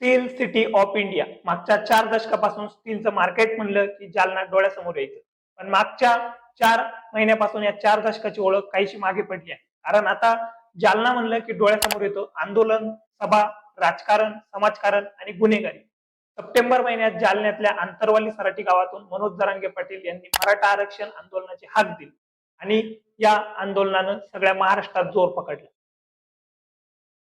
Steel city of India. मागच्या चार दशकापासून स्टीलचं मार्केट म्हणलं की जालना डोळ्यासमोर यायचं. पण मागच्या चार महिन्यापासून या चार दशकाची ओळख काहीशी मागे पडली आहे. कारण आता जालना म्हणलं की डोळ्यासमोर येतो. आंदोलन सभा राजकारण समाजकारण आणि गुन्हेगारी. सप्टेंबर महिन्यात जालन्यातल्या आंतरवाली सराटी गावातून मनोज जरांगे पाटील यांनी मराठा आरक्षण आंदोलनाची हाक दिली. आणि या आंदोलनानं सगळ्या महाराष्ट्रात जोर पकडला.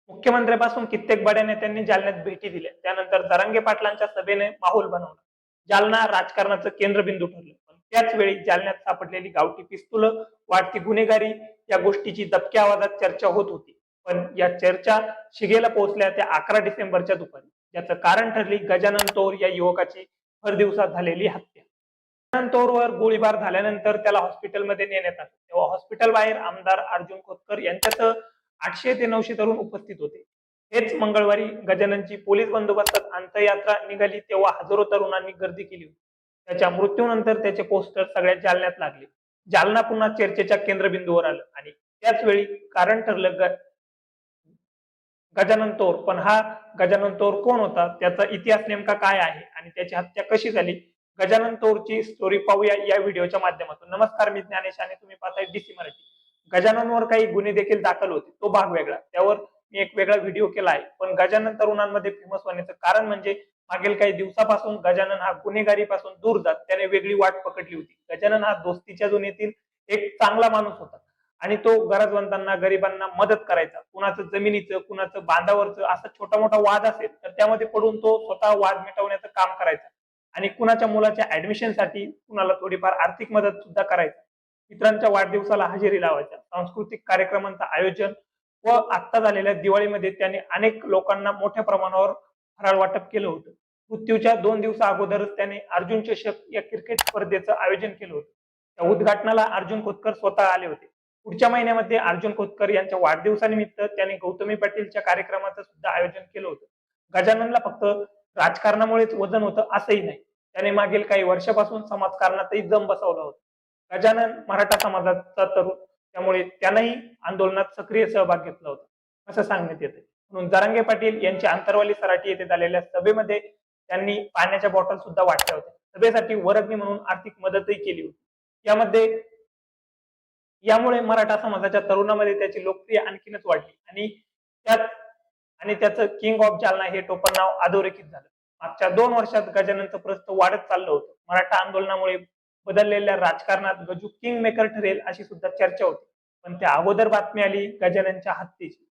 मुख्यमंत्र्यापासून कित्येक बड्या नेत्यांनी जालन्यात भेटी दिल्या. त्यानंतर दरंगे पाटलांच्या सभेने माहोल बनवला. जालना राजकारणाचं केंद्रबिंदू ठरलं. पण त्याच वेळी जालन्यात सापडलेली गावठी पिस्तुलं वाढती गुन्हेगारी या गोष्टीची दबक्या आवाजात चर्चा होत होती. पण या चर्चा शिगेला पोहोचल्या त्या अकरा डिसेंबरच्या दुपारी. याचं कारण ठरली गजानन तोर या युवकाची भर दिवसात झालेली हत्या. गजानन तोरवर गोळीबार झाल्यानंतर त्याला हॉस्पिटलमध्ये नेण्यात आलं. तेव्हा हॉस्पिटल बाहेर आमदार अर्जुन खोतकर यांच्यात आठशे ते नऊशे तरुण उपस्थित होते. हेच मंगळवारी गजाननची पोलीस बंदोबस्तात अंत्ययात्रा निघाली तेव्हा हजारो तरुणांनी गर्दी केली होती. त्याच्या मृत्यूनंतर त्याचे पोस्टर सगळ्या जालन्यात लागले. जालना पुन्हा चर्चेच्या केंद्रबिंदूवर आलं आणि त्याच वेळी कारण ठरलं ग- गजानन तोर. पण हा गजानन तोर कोण होता? त्याचा इतिहास नेमका काय आहे? आणि त्याची हत्या कशी झाली? गजानन तोरची स्टोरी पाहूया या व्हिडिओच्या माध्यमातून. नमस्कार मी ज्ञानेश आणि तुम्ही पाहताय डीसी मराठी. गजाननवर काही गुन्हे देखील दाखल होते. तो भाग वेगळा. त्यावर मी एक वेगळा व्हिडिओ केला आहे. पण गजानन तरुणांमध्ये फेमस होण्याचं कारण म्हणजे मागील काही दिवसापासून गजानन हा गुन्हेगारीपासून दूर जात. त्याने वेगळी वाट पकडली होती. गजानन हा दोस्तीच्या जुनीतील एक चांगला माणूस होता. आणि तो गरजवंतांना गरिबांना मदत करायचा. कुणाचं जमिनीचं कुणाचं बांधावरचं असा छोटा मोठा वाद असेल तर त्यामध्ये पडून तो स्वतः वाद मिटवण्याचं काम करायचा. आणि कुणाच्या मुलाच्या ऍडमिशनसाठी कुणाला थोडीफार आर्थिक मदत सुद्धा करायचा. मित्रांच्या वाढदिवसाला हजेरी लावायच्या. सांस्कृतिक कार्यक्रमांचं आयोजन व आत्ता झालेल्या दिवाळीमध्ये त्यांनी अनेक लोकांना मोठ्या प्रमाणावर फराळ वाटप केलं होतं. मृत्यूच्या दोन दिवसा अगोदरच त्याने अर्जुन चषक या क्रिकेट स्पर्धेचं आयोजन केलं होतं. त्या उद्घाटनाला अर्जुन खोतकर स्वतः आले होते. पुढच्या महिन्यामध्ये अर्जुन खोतकर यांच्या वाढदिवसानिमित्त त्याने गौतमी पाटीलच्या कार्यक्रमाचं सुद्धा आयोजन केलं होतं. गजाननला फक्त राजकारणामुळेच वजन होतं असंही नाही. त्याने मागील काही वर्षापासून समाजकारणातही जम बसवला होता. गजानन मराठा समाजाचा तरुण. त्यामुळे त्यानंही आंदोलनात सक्रिय सहभाग घेतला होता. असं सांगण्यात येते म्हणून जरांगे पाटील यांची आंतरवाली सराठी येथे झालेल्या सभेमध्ये त्यांनी पाण्याच्या बॉटल सुद्धा वाटल्या होत्या. सभेसाठी वर्गणी म्हणून आर्थिक मदतही केली होती. यामध्ये यामुळे मराठा समाजाच्या तरुणामध्ये त्याची लोकप्रिय आणखीनच वाढली. आणि त्यात आणि त्याचं किंग ऑफ जालना हे टोपण नाव अधोरेखित झालं. मागच्या दोन वर्षात गजाननचं प्रस्त वाढत चाललं होतं. मराठा आंदोलनामुळे बदललेल्या राजकारणात गजू किंग मेकर ठरेल अशी सुद्धा चर्चा होती. पण त्या अगोदर बातमी आली गजाननच्या हत्येची.